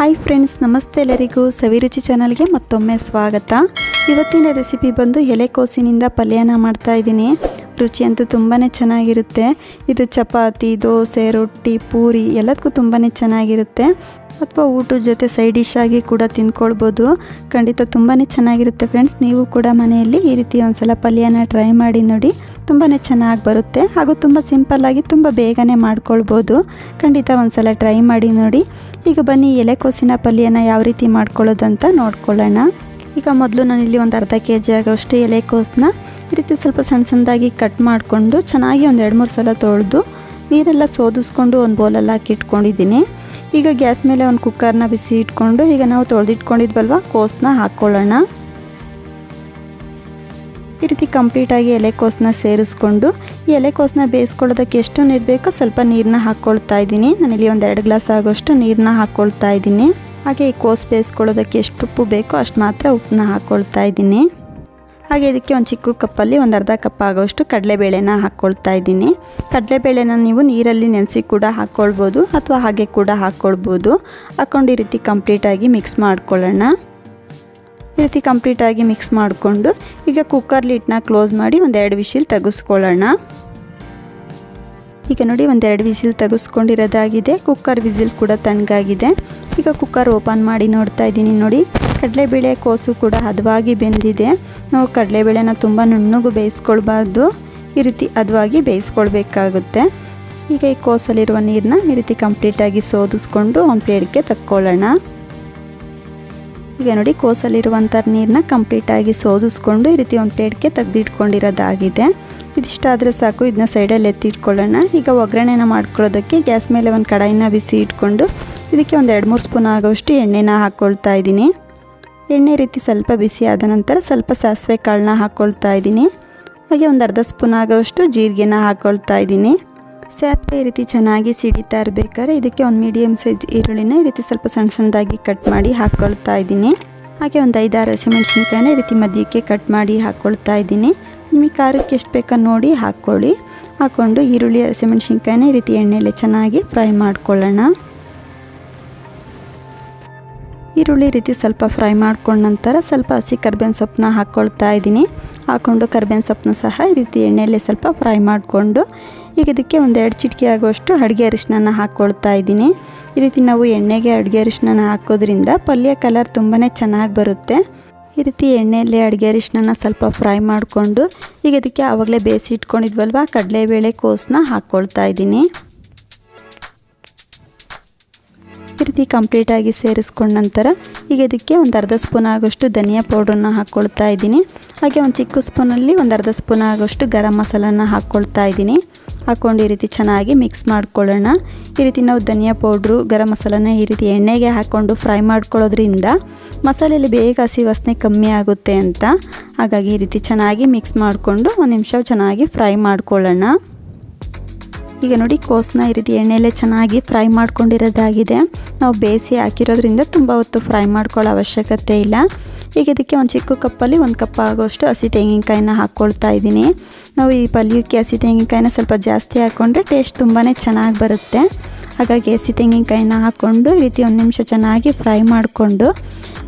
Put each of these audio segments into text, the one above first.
Hi friends ನಮಸ್ತೆ ಎಲ್ಲರಿಗೂ ಸವಿರುಚಿ ಚಾನಲ್ಗೆ ಮತ್ತೊಮ್ಮೆ ಸ್ವಾಗತ. ಇವತ್ತಿನ ರೆಸಿಪಿ ಬಂದು ಎಲೆಕೋಸಿನಿಂದ ಪಲ್ಯನ ಮಾಡ್ತಾ ಇದ್ದೀನಿ. ರುಚಿ ಅಂತೂ ತುಂಬಾ ಚೆನ್ನಾಗಿರುತ್ತೆ. ಇದು ಚಪಾತಿ, ದೋಸೆ, ರೊಟ್ಟಿ, ಪೂರಿ ಎಲ್ಲದಕ್ಕೂ ತುಂಬಾ ಚೆನ್ನಾಗಿರುತ್ತೆ. ಅಥವಾ ಊಟದ ಜೊತೆ ಸೈಡ್ ಡಿಶ್ ಆಗಿ ಕೂಡ ತಿಂದ್ಕೊಳ್ಬೋದು. ಖಂಡಿತ ತುಂಬಾ ಚೆನ್ನಾಗಿರುತ್ತೆ ಫ್ರೆಂಡ್ಸ್ ನೀವು ಕೂಡ ಮನೆಯಲ್ಲಿ ಈ ರೀತಿ ಒಂದ್ಸಲ ಪಲ್ಯನ ಟ್ರೈ ಮಾಡಿ ನೋಡಿ. ತುಂಬಾ ಚೆನ್ನಾಗಿ ಬರುತ್ತೆ. ಹಾಗೂ ತುಂಬ ಸಿಂಪಲ್ಲಾಗಿ ತುಂಬ ಬೇಗನೆ ಮಾಡ್ಕೊಳ್ಬೋದು. ಖಂಡಿತ ಒಂದ್ಸಲ ಟ್ರೈ ಮಾಡಿ ನೋಡಿ. ಈಗ ಬನ್ನಿ ಎಲೆಕೋಸಿನ ಪಲ್ಯನ ಯಾವ ರೀತಿ ಮಾಡ್ಕೊಳ್ಳೋದಂತ ನೋಡ್ಕೊಳ್ಳೋಣ. ಈಗ ಮೊದಲು ನಾನಿಲ್ಲಿ ಒಂದು ಅರ್ಧ ಕೆ ಜಿ ಆಗೋಷ್ಟು ಎಲೆಕೋಸನ್ನ ಈ ರೀತಿ ಸ್ವಲ್ಪ ಸಣ್ಣ ಸಣ್ಣದಾಗಿ ಕಟ್ ಮಾಡಿಕೊಂಡು ಚೆನ್ನಾಗಿ ಒಂದು ಎರಡು ಮೂರು ಸಲ ತೊಳೆದು ನೀರೆಲ್ಲ ಸೋದಿಸ್ಕೊಂಡು ಒಂದು ಬೌಲಲ್ಲಿ ಹಾಕಿ ಇಟ್ಕೊಂಡಿದ್ದೀನಿ. ಈಗ ಗ್ಯಾಸ್ ಮೇಲೆ ಒಂದು ಕುಕ್ಕರ್ನ ಬಿಸಿ ಇಟ್ಕೊಂಡು ಈಗ ನಾವು ತೊಳೆದಿಟ್ಕೊಂಡಿದ್ವಲ್ವ? ಕೋಸನ್ನ ಹಾಕ್ಕೊಳ್ಳೋಣ ಈ ರೀತಿ ಕಂಪ್ಲೀಟಾಗಿ ಎಲೆಕೋಸನ್ನ ಸೇರಿಸ್ಕೊಂಡು ಈ ಎಲೆಕೋಸನ್ನ ಬೇಯಿಸ್ಕೊಳ್ಳೋದಕ್ಕೆ ಎಷ್ಟು ನೀರು ಬೇಕೋ ಸ್ವಲ್ಪ ನೀರನ್ನ ಹಾಕ್ಕೊಳ್ತಾ ಇದ್ದೀನಿ. ನಾನಿಲ್ಲಿ ಒಂದು ಎರಡು ಗ್ಲಾಸ್ ಆಗೋಷ್ಟು ನೀರನ್ನ ಹಾಕ್ಕೊಳ್ತಾ ಇದ್ದೀನಿ. ಹಾಗೆ ಈ ಕೋಸು ಬೇಯಿಸ್ಕೊಳ್ಳೋದಕ್ಕೆ ಎಷ್ಟು ಉಪ್ಪು ಬೇಕೋ ಅಷ್ಟು ಮಾತ್ರ ಉಪ್ಪನ್ನ ಹಾಕ್ಕೊಳ್ತಾ ಇದ್ದೀನಿ. ಹಾಗೆ ಇದಕ್ಕೆ ಒಂದು ಚಿಕ್ಕ ಕಪ್ಪಲ್ಲಿ ಒಂದು ಅರ್ಧ ಕಪ್ ಆಗೋಷ್ಟು ಕಡಲೆಬೇಳೆನ ಹಾಕ್ಕೊಳ್ತಾ ಇದ್ದೀನಿ. ಕಡಲೆಬೇಳೆನ ನೀವು ನೀರಲ್ಲಿ ನೆನೆಸಿ ಕೂಡ ಹಾಕ್ಕೊಳ್ಬೋದು ಅಥವಾ ಹಾಗೆ ಕೂಡ ಹಾಕ್ಕೊಳ್ಬೋದು ಹಾಕ್ಕೊಂಡು ಈ ರೀತಿ ಕಂಪ್ಲೀಟಾಗಿ ಮಿಕ್ಸ್ ಮಾಡ್ಕೊಳ್ಳೋಣ. ಈ ರೀತಿ ಕಂಪ್ಲೀಟಾಗಿ ಮಿಕ್ಸ್ ಮಾಡಿಕೊಂಡು ಈಗ ಕುಕ್ಕರ್ ಲಿಟ್ನ ಕ್ಲೋಸ್ ಮಾಡಿ ಒಂದೆರಡು ವಿಶಿಲ್ ತೆಗೆಸ್ಕೊಳ್ಳೋಣ. ಈಗ ನೋಡಿ ಒಂದೆರಡು ವಿಸಿಲ್ ತೆಗೆಸ್ಕೊಂಡಿರೋದಾಗಿದೆ. ಕುಕ್ಕರ್ ವಿಸಿಲ್ ಕೂಡ ತಣ್ಣಗಾಗಿದೆ. ಈಗ ಕುಕ್ಕರ್ ಓಪನ್ ಮಾಡಿ ನೋಡ್ತಾ ಇದ್ದೀನಿ ನೋಡಿ. ಕಡಲೆಬೇಳೆ ಕೋಸು ಕೂಡ ಹದವಾಗಿ ಬೆಂದಿದೆ. ನಾವು ಕಡಲೆಬೇಳೆನ ತುಂಬ ನುಣ್ಣಗೂ ಬೇಯಿಸ್ಕೊಳ್ಬಾರ್ದು. ಈ ರೀತಿ ಹದವಾಗಿ ಬೇಯಿಸ್ಕೊಳ್ಬೇಕಾಗುತ್ತೆ. ಈಗ ಈ ಕೋಸಲ್ಲಿರುವ ನೀರನ್ನ ಈ ರೀತಿ ಕಂಪ್ಲೀಟಾಗಿ ಸೋದಿಸ್ಕೊಂಡು ಒಂದು ಪ್ಲೇಟ್ಗೆ ತಕ್ಕೊಳ್ಳೋಣ. ಈಗ ನೋಡಿ ಕೋಸಲ್ಲಿರುವಂಥ ನೀರನ್ನ ಕಂಪ್ಲೀಟಾಗಿ ಸೋದಿಸ್ಕೊಂಡು ಈ ರೀತಿ ಒಂದು ಪ್ಲೇಟ್ಗೆ ತೆಗೆದಿಟ್ಕೊಂಡಿರೋದಾಗಿದೆ. ಇದಿಷ್ಟಾದರೆ ಸಾಕು ಇದನ್ನ ಸೈಡಲ್ಲಿ ಎತ್ತಿಟ್ಕೊಳ್ಳೋಣ. ಈಗ ಒಗ್ಗರಣೆನ ಮಾಡ್ಕೊಳ್ಳೋದಕ್ಕೆ ಗ್ಯಾಸ್ ಮೇಲೆ ಒಂದು ಕಡಾಯಿನ ಬಿಸಿ ಇಟ್ಕೊಂಡು ಇದಕ್ಕೆ ಒಂದು ಎರಡು ಮೂರು ಸ್ಪೂನ್ ಆಗೋಷ್ಟು ಎಣ್ಣೆನ ಹಾಕ್ಕೊಳ್ತಾ ಇದ್ದೀನಿ. ಎಣ್ಣೆ ರೀತಿ ಸ್ವಲ್ಪ ಬಿಸಿ ಆದ ನಂತರ ಸ್ವಲ್ಪ ಸಾಸಿವೆ ಕಾಳನ್ನ ಹಾಕ್ಕೊಳ್ತಾ ಇದ್ದೀನಿ. ಹಾಗೆ ಒಂದು ಅರ್ಧ ಸ್ಪೂನ್ ಆಗೋಷ್ಟು ಜೀರಿಗೆನ ಹಾಕ್ಕೊಳ್ತಾ ಇದ್ದೀನಿ. ಸಾಸಿವೆ ಈ ರೀತಿ ಚೆನ್ನಾಗಿ ಸಿಡಿತಾ ಇರಬೇಕಾದ್ರೆ ಇದಕ್ಕೆ ಒಂದು ಮೀಡಿಯಮ್ ಸೈಜ್ ಈರುಳ್ಳಿನ ಈ ರೀತಿ ಸ್ವಲ್ಪ ಸಣ್ಣ ಸಣ್ಣದಾಗಿ ಕಟ್ ಮಾಡಿ ಹಾಕ್ಕೊಳ್ತಾ ಇದ್ದೀನಿ. ಹಾಗೆ ಒಂದು ಐದಾರು ಹಸಿಮೆಣ್ಸಿನ್ಕಾಯಿನ ಈ ರೀತಿ ಮಧ್ಯಕ್ಕೆ ಕಟ್ ಮಾಡಿ ಹಾಕ್ಕೊಳ್ತಾ ಇದ್ದೀನಿ. ನಿಮಗೆ ಖಾರಕ್ಕೆ ಎಷ್ಟು ಬೇಕೋ ನೋಡಿ ಹಾಕ್ಕೊಳ್ಳಿ. ಹಾಕ್ಕೊಂಡು ಈರುಳ್ಳಿ ಹಸಿಮೆಣ್ಸಿನ್ಕಾಯಿನ ಈ ರೀತಿ ಎಣ್ಣೆಯಲ್ಲಿ ಚೆನ್ನಾಗಿ ಫ್ರೈ ಮಾಡ್ಕೊಳ್ಳೋಣ. ಈರುಳ್ಳಿ ರೀತಿ ಸ್ವಲ್ಪ ಫ್ರೈ ಮಾಡ್ಕೊಂಡ ನಂತರ ಸ್ವಲ್ಪ ಹಸಿ ಕರ್ಬೇವಿನ ಸೊಪ್ಪನ್ನ ಹಾಕ್ಕೊಳ್ತಾ ಇದ್ದೀನಿ. ಹಾಕ್ಕೊಂಡು ಕರ್ಬೇವಿನ ಸೊಪ್ಪನ್ನ ಸಹ ಈ ರೀತಿ ಎಣ್ಣೆಯಲ್ಲಿ ಸ್ವಲ್ಪ ಫ್ರೈ ಮಾಡಿಕೊಂಡು ಈಗ ಇದಕ್ಕೆ ಒಂದು ಎರಡು ಚಿಟಿಕೆ ಆಗುವಷ್ಟು ಅಡುಗೆ ಅರಿಶಿನ ಹಾಕ್ಕೊಳ್ತಾ ಇದ್ದೀನಿ. ಈ ರೀತಿ ನಾವು ಎಣ್ಣೆಗೆ ಅಡುಗೆ ಅರಿಶಿನ ಹಾಕೋದ್ರಿಂದ ಪಲ್ಯ ಕಲರ್ ತುಂಬಾ ಚೆನ್ನಾಗಿ ಬರುತ್ತೆ. ಈ ರೀತಿ ಎಣ್ಣೆಯಲ್ಲಿ ಅಡುಗೆ ಅರಿಶಿನ ಸ್ವಲ್ಪ ಫ್ರೈ ಮಾಡಿಕೊಂಡು ಈಗ ಇದಕ್ಕೆ ಆವಾಗಲೇ ಬೇಯಿಸಿ ಇಟ್ಕೊಂಡಿದ್ವಲ್ವ? ಕಡಲೆಬೇಳೆ ಕೋಸನ್ನ ಹಾಕ್ಕೊಳ್ತಾ ಇದ್ದೀನಿ. ಈ ರೀತಿ ಕಂಪ್ಲೀಟಾಗಿ ಸೇರಿಸ್ಕೊಂಡ ನಂತರ ಈಗ ಇದಕ್ಕೆ ಒಂದು ಅರ್ಧ ಸ್ಪೂನ್ ಆಗೋಷ್ಟು ಧನಿಯಾ ಪೌಡ್ರನ್ನ ಹಾಕ್ಕೊಳ್ತಾ ಇದ್ದೀನಿ. ಹಾಗೆ ಒಂದು ಚಿಕ್ಕ ಸ್ಪೂನಲ್ಲಿ ಒಂದು ಅರ್ಧ ಸ್ಪೂನ್ ಆಗೋಷ್ಟು ಗರಂ ಮಸಾಲನ ಹಾಕ್ಕೊಳ್ತಾ ಇದ್ದೀನಿ. ಹಾಕ್ಕೊಂಡು ಈ ರೀತಿ ಚೆನ್ನಾಗಿ ಮಿಕ್ಸ್ ಮಾಡ್ಕೊಳ್ಳೋಣ. ಈ ರೀತಿ ನಾವು ಧನಿಯಾ ಪೌಡ್ರು ಗರಂ ಮಸಾಲನ ಈ ರೀತಿ ಎಣ್ಣೆಗೆ ಹಾಕ್ಕೊಂಡು ಫ್ರೈ ಮಾಡ್ಕೊಳ್ಳೋದ್ರಿಂದ ಮಸಾಲೆಯಲ್ಲಿ ಬೇಗ ಹಸಿ ವಾಸನೆ ಕಮ್ಮಿ ಆಗುತ್ತೆ ಅಂತ. ಹಾಗಾಗಿ ಈ ರೀತಿ ಚೆನ್ನಾಗಿ ಮಿಕ್ಸ್ ಮಾಡಿಕೊಂಡು ಒಂದು ನಿಮಿಷ ಚೆನ್ನಾಗಿ ಫ್ರೈ ಮಾಡ್ಕೊಳ್ಳೋಣ. ಈಗ ನೋಡಿ ಕೋಸನ್ನ ಈ ರೀತಿ ಎಣ್ಣೆಯಲ್ಲೇ ಚೆನ್ನಾಗಿ ಫ್ರೈ ಮಾಡ್ಕೊಂಡಿರೋದಾಗಿದೆ. ನಾವು ಬೇಯಿಸಿ ಹಾಕಿರೋದ್ರಿಂದ ತುಂಬ ಹೊತ್ತು ಫ್ರೈ ಮಾಡ್ಕೊಳ್ಳೋ ಅವಶ್ಯಕತೆ ಇಲ್ಲ. ಈಗ ಇದಕ್ಕೆ ಒಂದು ಚಿಕ್ಕ ಕಪ್ಪಲ್ಲಿ ಒಂದು ಕಪ್ ಆಗೋಷ್ಟು ಹಸಿ ತೆಂಗಿನಕಾಯಿನ ಹಾಕ್ಕೊಳ್ತಾ ಇದ್ದೀನಿ. ನಾವು ಈ ಪಲ್ಯಕ್ಕೆ ಹಸಿ ತೆಂಗಿನಕಾಯಿನ ಸ್ವಲ್ಪ ಜಾಸ್ತಿ ಹಾಕ್ಕೊಂಡ್ರೆ ಟೇಸ್ಟ್ ತುಂಬಾ ಚೆನ್ನಾಗಿ ಬರುತ್ತೆ. ಹಾಗಾಗಿ ಹಸಿ ತೆಂಗಿನಕಾಯಿನ ಹಾಕ್ಕೊಂಡು ಈ ರೀತಿ ಒಂದು ನಿಮಿಷ ಚೆನ್ನಾಗಿ ಫ್ರೈ ಮಾಡಿಕೊಂಡು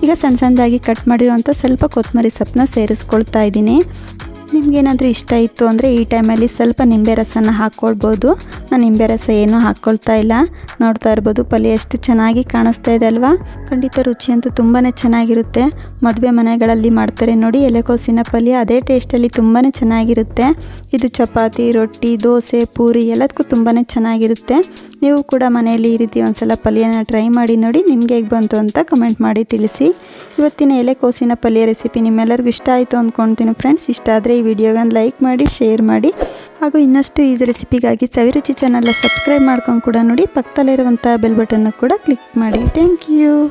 ಈಗ ಸಣ್ಣ ಸಣ್ಣದಾಗಿ ಕಟ್ ಮಾಡಿರುವಂಥ ಸ್ವಲ್ಪ ಕೊತ್ತಂಬರಿ ಸೊಪ್ಪನ್ನ ಸೇರಿಸ್ಕೊಳ್ತಾ ಇದ್ದೀನಿ. ನಿಮಗೇನಾದರೂ ಇಷ್ಟ ಇತ್ತು ಅಂದರೆ ಈ ಟೈಮಲ್ಲಿ ಸ್ವಲ್ಪ ನಿಂಬೆ ರಸನ ಹಾಕ್ಕೊಳ್ಬೋದು. ನಾನು ನಿಂಬೆ ರಸ ಏನೂ ಹಾಕ್ಕೊಳ್ತಾ ಇಲ್ಲ. ನೋಡ್ತಾ ಇರ್ಬೋದು, ಪಲ್ಯ ಎಷ್ಟು ಚೆನ್ನಾಗಿ ಕಾಣಿಸ್ತಾ ಇದೆ ಅಲ್ವಾ? ಖಂಡಿತ ರುಚಿ ಅಂತೂ ತುಂಬಾ ಚೆನ್ನಾಗಿರುತ್ತೆ. ಮದುವೆ ಮನೆಗಳಲ್ಲಿ ಮಾಡ್ತಾರೆ ನೋಡಿ, ಎಲೆಕೋಸಿನ ಪಲ್ಯ ಅದೇ ಟೇಸ್ಟಲ್ಲಿ ತುಂಬಾ ಚೆನ್ನಾಗಿರುತ್ತೆ. ಇದು ಚಪಾತಿ, ರೊಟ್ಟಿ, ದೋಸೆ, ಪೂರಿ ಎಲ್ಲದಕ್ಕೂ ತುಂಬಾ ಚೆನ್ನಾಗಿರುತ್ತೆ. ನೀವು ಕೂಡ ಮನೆಯಲ್ಲಿ ಈ ರೀತಿ ಒಂದ್ಸಲ ಪಲ್ಯನ ಟ್ರೈ ಮಾಡಿ ನೋಡಿ, ನಿಮಗೆ ಹೇಗೆ ಬಂತು ಅಂತ ಕಮೆಂಟ್ ಮಾಡಿ ತಿಳಿಸಿ. ಇವತ್ತಿನ ಎಲೆಕೋಸಿನ ಪಲ್ಯ ರೆಸಿಪಿ ನಿಮ್ಮೆಲ್ಲರಿಗೂ ಇಷ್ಟ ಆಯಿತು ಅಂದ್ಕೊಳ್ತೀನಿ ಫ್ರೆಂಡ್ಸ್. ಇಷ್ಟ ಆದರೆ ಈ ವಿಡಿಯೋಗನ್ನು ಲೈಕ್ ಮಾಡಿ, ಶೇರ್ ಮಾಡಿ. ಹಾಗೂ ಇನ್ನಷ್ಟು ಈಸಿ ರೆಸಿಪಿಗಾಗಿ ಸವಿರುಚಿ ಚಾನಲ್ನ ಸಬ್ಸ್ಕ್ರೈಬ್ ಮಾಡ್ಕೊಂಡು ಕೂಡ ನೋಡಿ ಪಕ್ಕದಲ್ಲಿರುವಂಥ ಬೆಲ್ ಬಟನ್ನು ಕೂಡ ಕ್ಲಿಕ್ ಮಾಡಿ. Thank you